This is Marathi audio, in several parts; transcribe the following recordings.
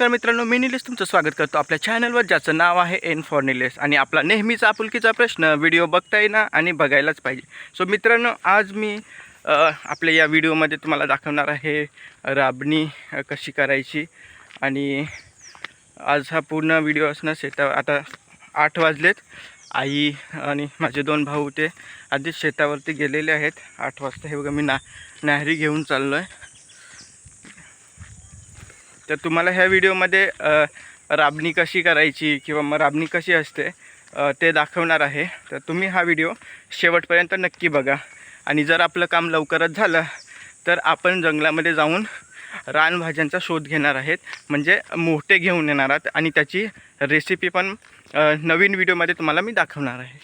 तर मित्रांनो मी निलेश तुमचं स्वागत करतो आपल्या चॅनलवर ज्याचं नाव आहे एन फॉर निलेश. आणि आपला नेहमीचा आपुलकीचा प्रश्न व्हिडिओ बघता येणार आणि बघायलाच पाहिजे. सो मित्रांनो आज मी आपल्या या व्हिडिओमध्ये तुम्हाला दाखवणार आहे राबणी कशी करायची. आणि आज हा पूर्ण व्हिडिओ असणार शेतावर आता आठ वाजलेत. आई आणि माझे दोन भाऊ ते आधीच शेतावरती गेलेले आहेत. आठ वाजता हे बघा मी ना नाहरी घेऊन चाललो आहे तर तुम्हाला ह्या व्हिडिओमध्ये राबणी कशी करायची किंवा मग राबणी कशी असते ते दाखवणार आहे. तर तुम्ही हा व्हिडिओ शेवटपर्यंत नक्की बघा. आणि जर आपलं काम लवकरच झालं तर आपण जंगलामध्ये जाऊन रानभाज्यांचा शोध घेणार आहेत. म्हणजे मोठे घेऊन येणार आहात आणि त्याची रेसिपी पण नवीन व्हिडिओमध्ये तुम्हाला मी दाखवणार आहे.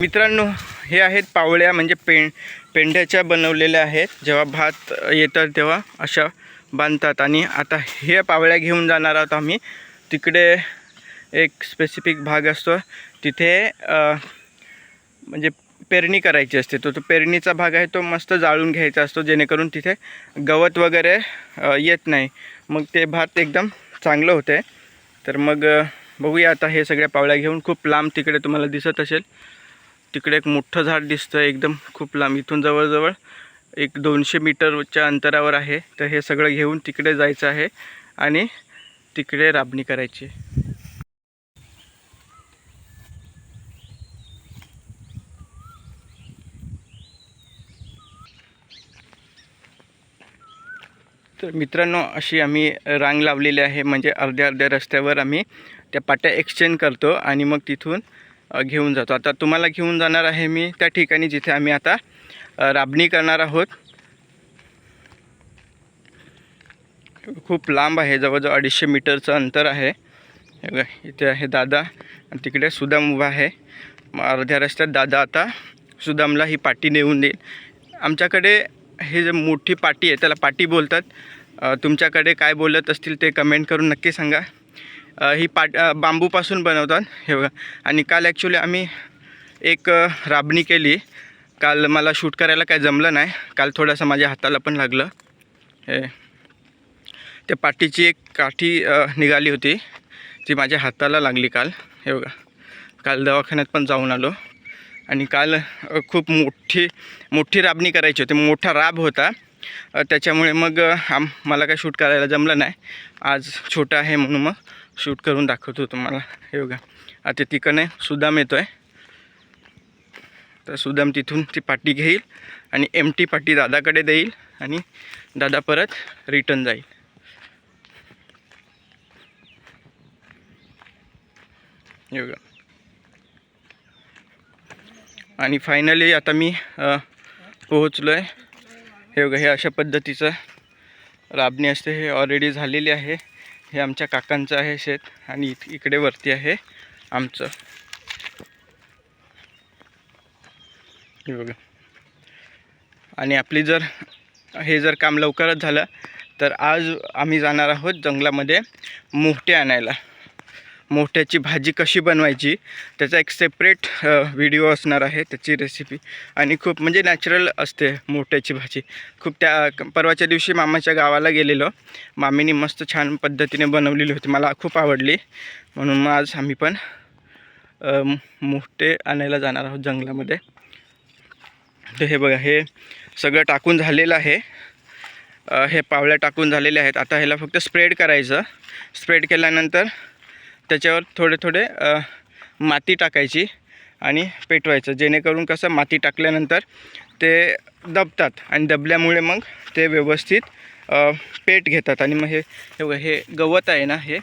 मित्रांनो हे आहेत पावळ्या म्हणजे पें पेंढ्याच्या बनवलेल्या आहेत. जेव्हा भात येतात तेव्हा अशा बांधतात. आणि आता हे पावळ्या घेऊन जाणार आहोत आम्ही. तिकडे एक स्पेसिफिक भाग असतो. तिथे म्हणजे पेरणी करायची असते. तो तो पेरणीचा भाग आहे तो मस्त जाळून घ्यायचा असतो जेणेकरून तिथे गवत वगैरे येत नाही. मग ते भात एकदम चांगलं होते. तर मग बघूया आता हे सगळ्या पावळ्या घेऊन. खूप लांब तिकडे तुम्हाला दिसत असेल. तिकडे एक मोठं झाड दिसतं एकदम खूप लांब. इथून जवळजवळ एक दोनशे मीटरच्या अंतरावर आहे. तर हे सगळं घेऊन तिकडे जायचं आहे आणि तिकडे राबणी करायची. तर मित्रांनो अशी आम्ही रांग लावलेली आहे. म्हणजे अर्ध्या अर्ध्या रस्त्यावर आम्ही त्या पाट्या एक्सचेंज करतो आणि मग तिथून घेऊन जातो. आता तुम्हाला घेऊन जाणार आहे मी त्या ठिकाणी जिथे आम्ही आता राबणी करणार आहोत. खूप लांब आहे जवळजवळ अडीचशे मीटरचं अंतर आहे. इथे आहे दादा आणि तिकडे सुदाम उभा आहे. अर्ध्या रस्त्यात दादा आता सुदामला ही पाटी नेऊन देईल. आमच्याकडे हे जे मोठी पाटी आहे त्याला पाटी बोलतात. तुमच्याकडे काय बोलत असतील ते कमेंट करून नक्की सांगा. ही पाट बांबूपासून बनवतात हे बघा. आणि काल ॲक्च्युली आम्ही एक राबणी केली. काल मला शूट करायला काय जमलं नाही. काल थोडंसं माझ्या हाताला पण लागलं. हे. त्या पाठीची एक काठी निघाली होती. ती माझ्या हाताला लागली काल. हे बघा. काल दवाखान्यात पण जाऊन आलो. आणि काल खूप मोठी मोठी राबणी करायची होती. मोठा राब होता. त्याच्यामुळे मग आम मला काय शूट करायला जमलं नाही. आज छोटा आहे म्हणून मग शूट करून दाखवतो तुम्हाला. हे बघा. आता तिकडे सुद्धा येतो आहे तर सुदाम तिथून ती पाटी घेईल आणि एम टी पाटी दादाकडे देईल आणि दादा परत रिटर्न जाईल. योगा आणि फायनली आता मी पोहोचलो आहे हे बघा हे अशा पद्धतीचं राबणी असते. हे ऑलरेडी झालेली आहे. हे आमच्या काकांचं आहे शेत आणि इथ- इकडे वरती आहे आमचं. हे बघा. आणि आपली जर हे जर काम लवकरच झालं तर आज आम्ही जाणार आहोत जंगलामध्ये मोठे आणायला. मोठ्याची भाजी कशी बनवायची त्याचा एक सेपरेट व्हिडिओ असणार आहे त्याची रेसिपी आणि खूप म्हणजे नॅचरल असते मोठ्याची भाजी. खूप त्या परवाच्या दिवशी मामाच्या गावाला गेलेलो. मामीने मस्त छान पद्धतीने बनवलेली होती. मला खूप आवडली. म्हणून मग आज आम्ही पण मोठे आणायला जाणार आहोत जंगलामध्ये. तर हे बघा हे सगळं टाकून झालेलं आहे. हे पावळ्या टाकून झालेल्या आहेत. आता ह्याला फक्त स्प्रेड करायचं. स्प्रेड केल्यानंतर त्याच्यावर थोडे थोडे माती टाकायची आणि पेटवायचं. जेणेकरून कसं माती टाकल्यानंतर ते दबतात आणि दबल्यामुळे मग ते व्यवस्थित पेट घेतात. आणि मग हे हे बघा हे गवत आहे ना हे?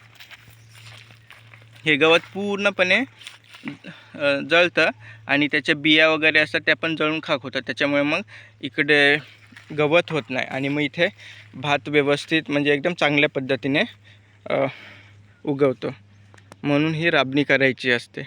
हे गवत पूर्णपणे जळतं. आणि त्याच्या बिया वगैरे असतात त्या पण जळून खाक होतात. त्याच्यामुळे मग इकडे गवत होत नाही. आणि मग इथे भात व्यवस्थित म्हणजे एकदम चांगल्या पद्धतीने उगवतो. म्हणून ही राबणी करायची असते.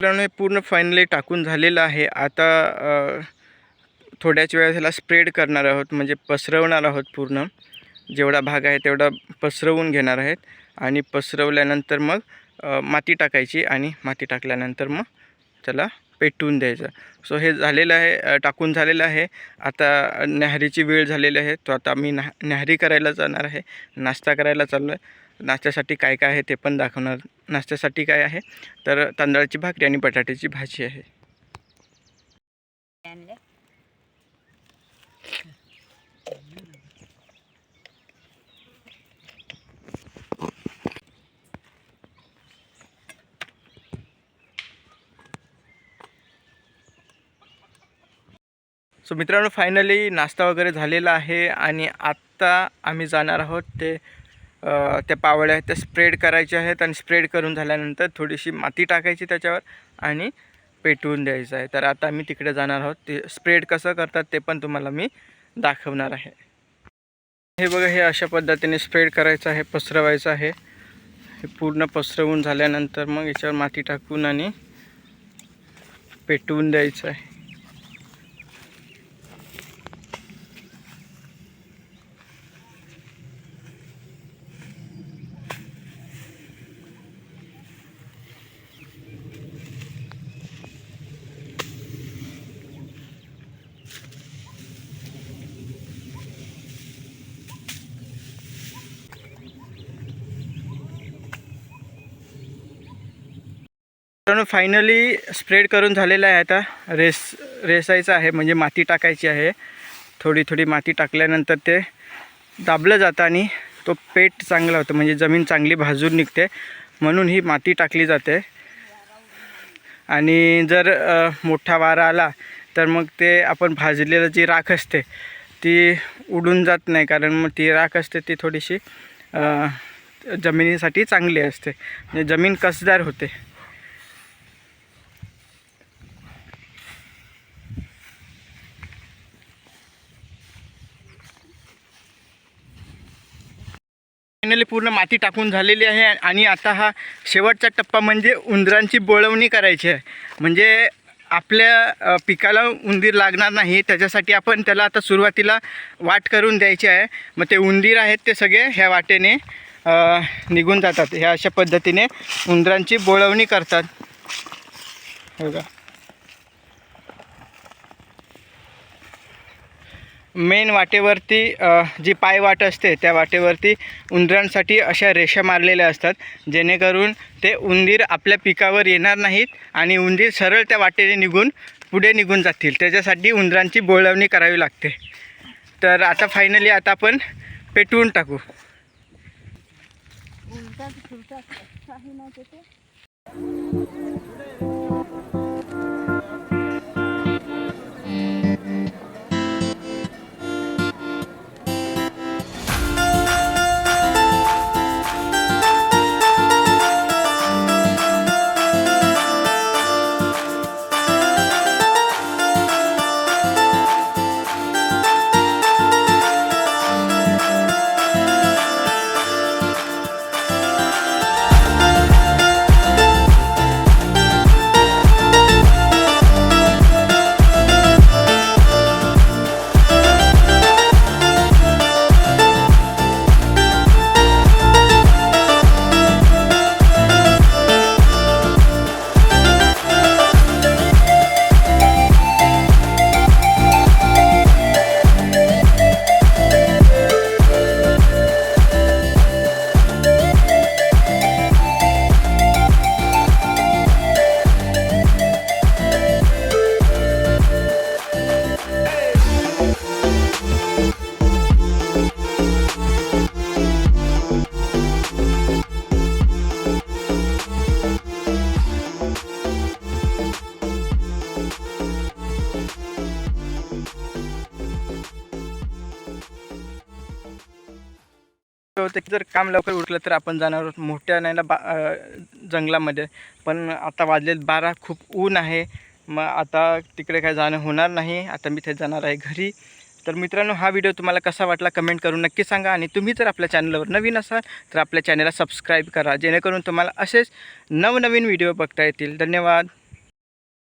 मित्रांनो पूर्ण फायनली टाकून झालेलं आहे. आता थोड्याच वेळात ह्याला स्प्रेड करणार आहोत म्हणजे पसरवणार आहोत पूर्ण. जेवढा भाग आहे तेवढा पसरवून घेणार आहेत. आणि पसरवल्यानंतर मग माती टाकायची आणि माती टाकल्यानंतर मग त्याला पेटवून द्यायचं. सो हे झालेलं आहे टाकून झालेलं आहे. आता न्याहारीची वेळ झालेली आहे. तो आता मी ना न्याहारी करायला जाणार आहे. नाश्ता करायला चाललो आहे नाश्त्यासाठी काय काय आहे ते पण दाखवणार नाश्त्यासाठी काय आहे? तर तांदळाची भाकरी आणि बटाट्याची भाजी आहे. सो मित्रांनो फायनली नाश्ता वगैरे झालेला आहे आणि आत्ता आम्ही जाणार आहोत ते त्या पावळ्या आहेत त्या स्प्रेड करायच्या आहेत आणि स्प्रेड करून झाल्यानंतर थोडीशी माती टाकायची त्याच्यावर आणि पेटवून द्यायचं आहे. तर आता आम्ही तिकडे जाणार आहोत. ते स्प्रेड कसं करतात ते पण तुम्हाला मी दाखवणार आहे. हे बघा हे अशा पद्धतीने स्प्रेड करायचं आहे पसरवायचं आहे. हे पूर्ण पसरवून झाल्यानंतर मग याच्यावर माती टाकून आणि पेटवून द्यायचं आहे. मित्रांनो फायनली स्प्रेड करून झालेलं आहे आता. रेस रेसायचं आहे म्हणजे माती टाकायची आहे. थोडी थोडी माती टाकल्यानंतर ते दाबलं जातं आणि तो पेट चांगला होतो म्हणजे जमीन चांगली भाजून निघते. म्हणून ही माती टाकली जाते. आणि जर मोठा वारा आला तर मग ते आपण भाजलेलं जी राख असते ती उडून जात नाही. कारण मग ती राख असते ती थोडीशी जमिनीसाठी चांगली असते. म्हणजे जमीन कसदार होते. फायनली पूर्ण माती टाकून झालेली आहे आणि आता हा शेवटचा टप्पा म्हणजे उंदरांची बोळवणी करायची आहे. म्हणजे आपल्या पिकाला उंदीर लागणार नाही त्याच्यासाठी आपण त्याला आता सुरुवातीला वाट करून द्यायची आहे. मग ते उंदीर आहेत ते सगळे ह्या वाटेने निघून जातात. ह्या अशा पद्धतीने उंदरांची बोळवणी करतात. हो बघा. मेन वाटेवरती जी पायवाट असते त्या वाटेवरती उंदरांसाठी अशा रेषा मारलेल्या असतात जेणेकरून ते उंदीर आपल्या पिकावर येणार नाहीत आणि उंदीर सरळ त्या वाटेने निघून पुढे निघून जातील. त्याच्यासाठी उंदरांची बोळवणी करावी लागते. तर आता फायनली आता आपण पेटवून टाकू. होतं की जर काम लवकर उरकलं तर आपण जाणार आहोत मोठ्या नाहीला बा जंगलामध्ये. पण आता वाजलेत बारा खूप ऊन आहे. मग आता तिकडे काय जाणं होणार नाही. आता मी ते जाणार आहे घरी. तर मित्रांनो हा व्हिडिओ तुम्हाला कसा वाटला कमेंट करून नक्की सांगा. आणि तुम्ही जर आपल्या चॅनलवर नवीन असाल तर आपल्या चॅनलला सबस्क्राईब करा. जेणेकरून तुम्हाला असेच नवनवीन व्हिडिओ बघता येतील. धन्यवाद.